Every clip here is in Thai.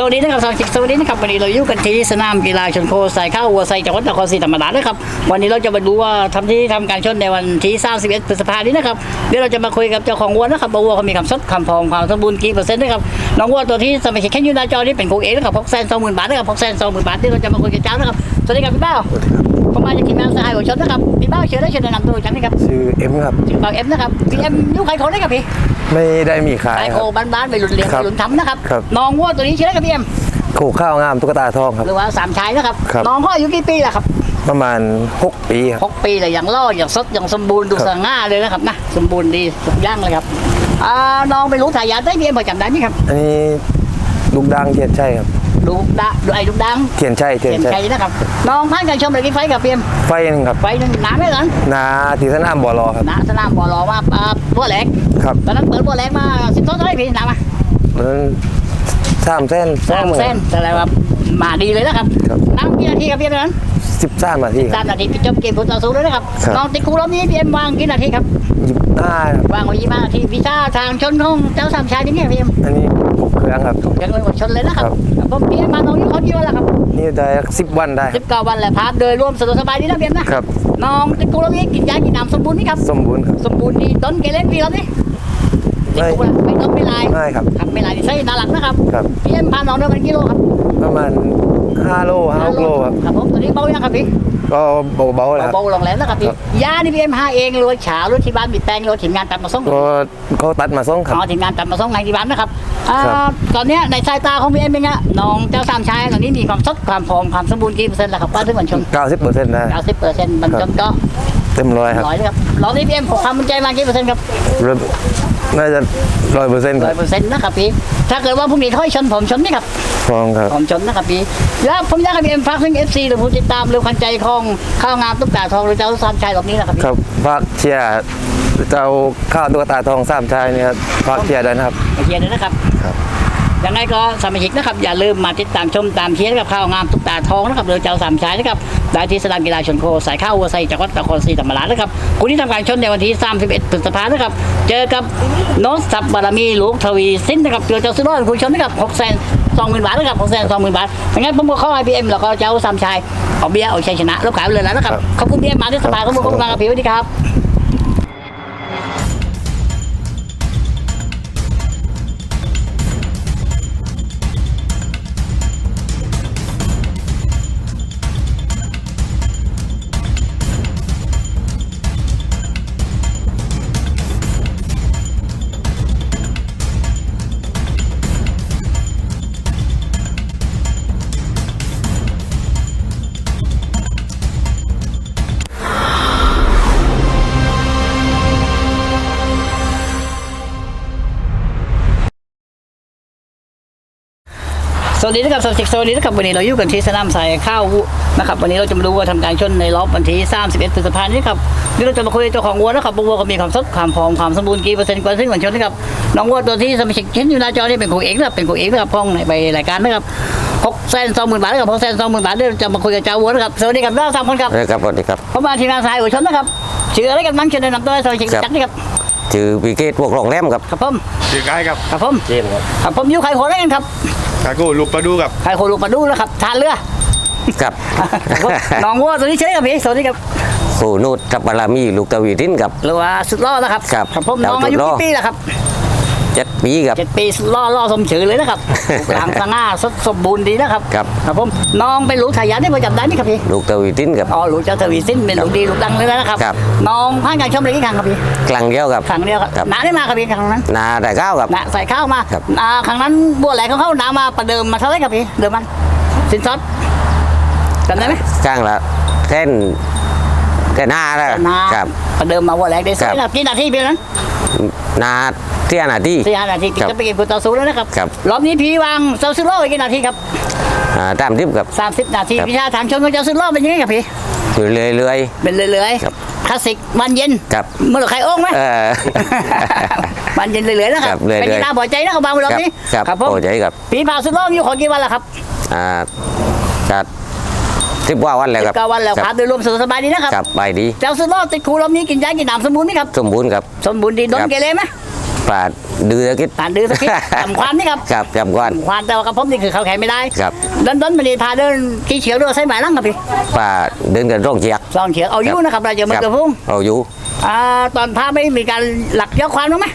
สวัสดีนะครับสวัสดีสวัสดีนะครับวันนี้เราอยู่กันที่สนามกีฬาชนโคสายข้าววัวไซจังหวัดนครศรีธรรมราชนะครับวันนี้เราจะมาดูว่าทำที่ทำการชนในวันที่31พฤษภาคมนี้นะครับเดี๋ยวเราจะมาคุยกับเจ้าของวัวนะครับว่าวัวเขามีคำสดคำพองความสมบูรณ์กี่เปอร์เซ็นต์นะครับน้องวัวตัวที่สมาชิกแค่ยูหนาจอนี่เป็นครูเอกนะครับพกแสนสองหมื่นบาทนะครับพกแสนสองหมื่นบาทที่เราจะมาคุยกับเจ้านะครับสวัสดีครับพี่เป้าผมมาจากทีมงานสหายหัวชนนะครับพี่เป้าเชิญได้เชิญแนะนำตัวจังนี่ครับชื่อเอ็มครับชื่อเป้าเอ็มนะครับพี่เอ็มยุคใครเขาได้ครับพี่ ไม่ได้มีขายไอคโครับ บ้านๆไปหลุนเลี้ยงคไปรับหลุนทำนะครับครับ น้องวัวตัวนี้ชื่ออะไรครับพี่เอ็มโขกข้าวงามตุ๊กตาทองครับ หรือว่าสามชายนะครับ ครับ น้องเขาอายุกี่ปีล่ะครับประมาณ 6 ปีครับ หกปีเลยอย่างล่ออย่างสดอย่างสมบูรณ์ดูครับ สง่าเลยนะครับนะสมบูรณ์ดีทุกอย่างเลยครับอ่าน้องไปรู้ทายาทได้พี่เอ็มพอจำได้ไหมครับ อันนี้ลูกดังเทียนชัยครับ ลูกดาดูไอ้ลูกดังเทียนชัยเทียนเห็นชัใจยนะครับน้องพันกันชมเลยกี่ไฟกับพี่เอ็มไฟหนึงครับไฟหนึ่งหนาไหมกันนาทีสนามบ่อรอครับ หนาสนามบอลอว่าอ่าบัวแหลกครับตอนนั้นเปิดบัวแหลกมาสิบต้นเท่าไหรพี่หนามามันสามเส้นสามเส้นแต่ละว่ามาดีเลยนะครับครับน้ำกี่นาทีครับพี่เอ็มนั้นสิบสามนาทีคสารับ มนาทีพี่จบเกมพุทธสู้เลยนะครับครับ น้องติดคูรอบนี้พี่เอ็มวางกี่นาทีครับหยิบหน้าครับวางไว้ยี่ห้านาทีวิชาทางชนของเจ้าสามชายนี่ไงพี่เอ็มอันนี้ หกเครื่องครับยังเลยหมดชนเลยนะครับครับผมพี่เอ็มมาน้องอยู่เขากี่วันแล้วครับนี่ได้สิบวันได้สิบเก้าวันแหละพาร์ทโดยรวมสะดวกสบายดีนะพี่เอ็มนะครับน้องติดคูรอบนี้กินยากินน้ำสมบูรณ์ไหมครับสมบูรณ์ครับสมบูรณ์ดีต้นเกเรนพี่รอบนี้ติดคูแล้วไม่ต้นไม่ลายง่ายครับครับไม่ลายนี่ใช่น่ารักนะครับครับพี่เอ็มพาน้องเดินกันกิโลครับประมาณ 5โล5โลครับครับผมตัวนี้เบายังครับพี่ก็เบาๆเลยครับเบาๆลงแล้วนะครับพี่ครับยานี่พี่เอ็มหาเองหรือว่าฉาหรือที่บ้านบิดแปลงหรือว่าทีมงานตัดมาส่งก็เขาตัดมาส่งครับอ๋อทีมงานตัดมาส่งในที่บ้านนะครับอ่าครับตอนเนี้ยในสายตาของพี่เอ็มเป็นไงน้องเจ้าสามชายตอนนี้มีความสดความพร้อมความสมบูรณ์กี่เปอร์เซ็นต์แล้วครับว่าถึงวันชน90เปอร์เซ็นต์ได้90เปอร์เซ็นต์บรรจนก็เต็มร้อยครับร้อยนะครับรอบนี้พี่เอ็มผมความมั่นใจมากี่เปอร์เซ็นต์ครับเริ่ม น่าจะร้อยเปอร์เซ็นต์คร้รัอบยเปอร์เซ็นต์นะครับพี่ถ้าเกิดว่าพรุ่งนี้ถ้อยชนผมชนไหมครับ พร้อมครับ ผมชนนะครับพี่แล้วผมอยากให้พี่เอ็มฝากถึงเอฟซีหรือผู้ติดตามหรือคันใจของข้าวงามตุ๊กตาทองหรือเจ้าสามชายรอบนี้นะครับพี่ครับฝากเชียร์เจ้าข้าวตุ๊กตาทองสามชายเนี่ยครับฝากเชียร์ด้วยนะครับ มาเชียร์ด้วยนะครับ ครับ ยังไงก็สมาชิกนะครับอย่าลืมมาติดตามชมตามเชียร์กับข้าวงามตุ๊กตาทองนะครับเรือเจ้าสามชายนะครับได้ที่สนามกีฬาชนโคสายข้าววัวไซจังหวัดนครศรีธรรมราชนะครับคุณที่ทำการชนในวันที่ 31พฤษภาคมนะครับเจอกับโนตสับบารมีลูกทวีสินนะครับเรือเจ้าสุดยอดคุณชนนะครับ6แสนสองหมื่นบาทนะครับ6แสนสองหมื่นบาทยังไงผมก็เข้าไอพีเอ็มแล้วก็เจ้าสามชายเอาเบียร์เอาชัยชนะแล้วขายไปเลยแล้วนะครับขอบคุณพี่เอ็มมาที่สภาขอบคุณขอบคุณมากครับพี่สวัสดีครับ วัสดีนะครับสวัสดีสวัสดีนะครับวันนี้เราอยู่กันที่สนามสายข้าวนะครับวันนี้เราจะมาดูว่าทำการชนในรอบวันที่31พฤษภาคมนี้ครับนี่เราจะมาคุยกับเจ้าของวัวนะครับว่าวัวเขามีความสดความพร้อมความสมบูรณ์กี่เปอร์เซ็นต์กว่าซึ่งวันชนนะครับน้องวัวตัวที่สมาชิกเห็นอยู่หน้าจอนี่เป็นของเอกนะครับเป็นของเอกนะครับพ้องในใบรายการนะครับหกแสนสองหมื่นบาทนะครับหกแสนสองหมื่นบาทเดี๋ยวเราจะมาคุยกับเจ้าวัวนะครับสวัสดีครับทั้งสามคนครับครับสวัสดีครับผมมาทีมงานสายหัวชนนะครับชื่ออะไรกันบ้างเชิญแนะนำตัวให้สมาชิกครับจักนี่ครับชื่อปีเกตพวกโรงแรมครับครับผมชื่อกายครับครับผมเจมครับครับผมอยู่ไข่โคได้กันครับ คาโก้ลูกปลาดูกับไข่โคลูกมาดูแล้วครับทานเรือครับ น้องวัวตัวนี้เชื่อกับพี่สวัสดีครับครูนูดกับบารามีลูกตะวีทินครับ หรือว่าสุดล่อนะครับครับครับผมดาวน้องอายุสุดล่อกี่ปีแล้วครับ เจ็ดปีครับ เจ็ดปีสุดล่อล่อสมชื่อเลยนะครับหลังสง่าสดสมบูรณ์ดีนะครับครับ ครับผมน้องเป็นลูกทายาทได้ประจำได้ไหมครับพี่ลูกตะวีทินครับ อ๋อลูกเจ้าทวีสินเป็นลูกดีลูกดังเลยนะครับครับ น้องผ่านการชมเลยกี่ครั้งครับพี่กลางเดียวครับครั้งเดียวครับครับน้าได้มาครับพี่ครั้งนั้นนาแต่เก้าครับน้าใส่ข้าวมาครับอ่าครั้งนั้นบัวแหลกของเขาน้ามาประเดิมมาเท่าไหรครับพี่เดิมมันสินสอดจำได้ไหมกลางละเส้นแค่นาแล้วนาครับประเดิมมาบัวแหลกได้สวยครับนะครับกี่นาทีพี่นั้นนา เที่ยนาที่สี่ห้านาทีครับจะไปเก็บกุตาซูแล้วนะครับครับ รอบนี้พี่วางเจ้าซื้อโล่อีกกี่นาทีครับอ่าตามทิพย์ครับสามสิบนาทีครับพิชาทางชนของเจ้าซื้อโล่เป็นยังไงครับพี่อยู่เรื่อย เป็นเรื่อยครับๆคลาสสิกวันเย็นครับ เมื่อไหร่ใครโอ้งไหม ๆเออวันเย็นเรื่อยๆนะคครัรับบเรื่อยๆเป็นที่น่าพอใจนะครับบางวันรอบนี้ครับครับผมพอใจครับพี่พาซื้อโล่อยู่ขอกี่วันแล้วครับอ่าจัดทิพย์ว่าวันแล้วครับเก้าวันแล้วคครัรับบโดยรวมสุขสบายดีนะครับครับไปดี เจ้าซื้อโล่ติดครูรอบนี้กินยากินน้ำสมบูรณ์ไหมครับ สมบูรณ์ครับ สมบูรณ์ดีโดนครับ เกเรไหม ปราดดื้อกิดตานดื้อสักทีจำความนี่ครับครับจำก่อนความแต่ว่ากระผมนี่คือเขาแขนไม่ได้ครับดันดันมันนี่พาเดินกี่เฉียวด้วยใส่หมายลังครับพี่ป่าเดินกันร่องเชียกสองเฉียวเอาอยู่นะครับเราจะมือกระพุ่งเอาอยู่อ่าตอนพาไม่มีการหลักเยอะความรู้ไหม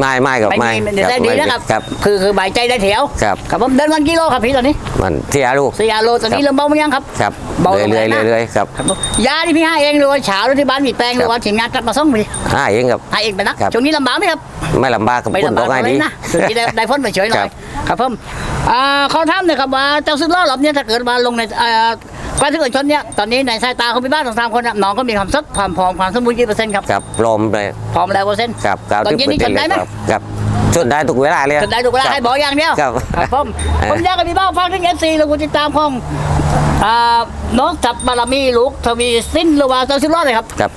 ไม่ไม่ครับไม่ไม่มีมันจะได้ดีนะครับครับ คือคือใบายใจได้แถวครับครับผมเดินวันกิโลครับพี่ตอนนี้มันเสียลูกสี่โลตอนนี้เริ่มเบาไหมยังครับครับเบาลงเรื่อยๆแล้วนะเรื่อยๆครับครับผมยาที่พี่ให้เองหรือว่าเฉาหรือที่บ้านมีแปลงหรือว่าทีมงานจัดมาส่งพี่ห้าเองครับให้เองไปนะครับช่วงนี้ลำบากไหมครับไม่ลำบากกับไม่คนลำก็บากง่ายเลดียนะสุดที่ได้ได้พ้นไปเฉยหน่ครัอยบครับผมอ่าเขาทำเนี่ยครับว่าเจ้าซึ่งล้อหลบเนี่ยถ้าเกิดมาลงในเอ่อ การที่เกิดชนเนี่ยตอนนี้ในสายตาของพี่บ้านสองสามคนน่ะน้องก็มีความสดความพร้อมความสมบูรณ์กี่เปอร์เซ็นต์ครับครับลมเลยพร้อมแล้วเปอร์เซ็นต์ครับเก้าตอนสิบเย็นเปอนี่ร์ชเซ็นนต์ได้ไหมครับครับชนได้ทุกเวลาเลยชนได้ถูกเวลาให้บอกอย่างเดียวครับครับผมเออผมอยากให้พี่บ้านฟังถึงเอฟซีแล้วกูติดตามของอ่าน้องจับบารมีลูกทวีสิ้นหรือว่าเจ้าซึ่งล้อเลยครับครับ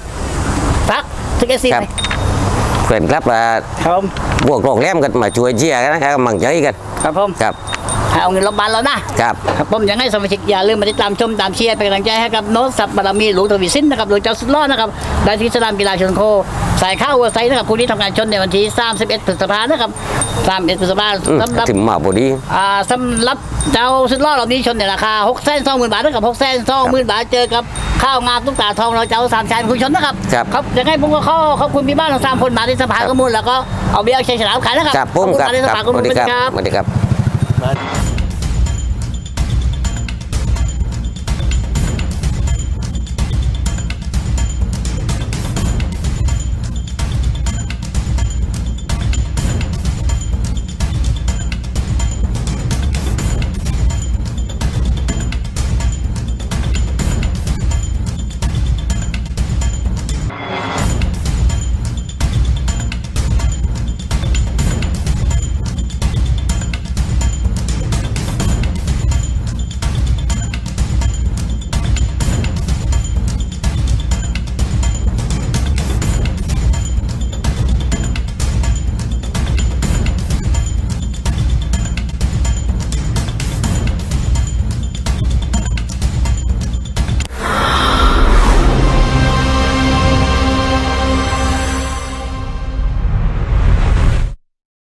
ฟักถึงเอฟซีครับไหมเพื่อนครับอ่าครับผมบวกโรงแรมกันมาช่วยเชียร์กันนะครับกำลังใจกันครับผมครับให้ เอาเงินรบบานแล้วนะครับครับผมยังให้สมาชิกอย่าลืมมาติดตามชมตามเชียร์เป็นกำลังใจให้กับโน้ตสับบารมีหลวงทวีสินนะครับหลวงเจ้าสุดรอดนะครับได้ที่สนามกีฬาชนโคสายข้าววัวไซนะครับคู่นี้ทำการชนในวันที่ 31พฤษภานะครับ31พฤษภาอืมสำหรับถึงมาพอดีอ่าสำหรับเจ้าสุดรอดรอบนี้ชนในราคา6แสนสองหมื่นบาทนะครับ6แสนสองหมื่นบาทเจอกับข้าวงามตุ๊กตาทองเราเจ้าสามชายเป็นผู้ชนนะครับครับครับยังไงผมก็ขอขอบคุณพี่บ้านทั้งสามคนมาที่สภาข้อมูลแล้วก็เอาเบียร์เอาชัยชนะขายนะครับครับปุ้มขอบครับคุณมาที่สคภารับข้อสมูลวัสดีสวัสคดีรับครับสวัสดีครับ 来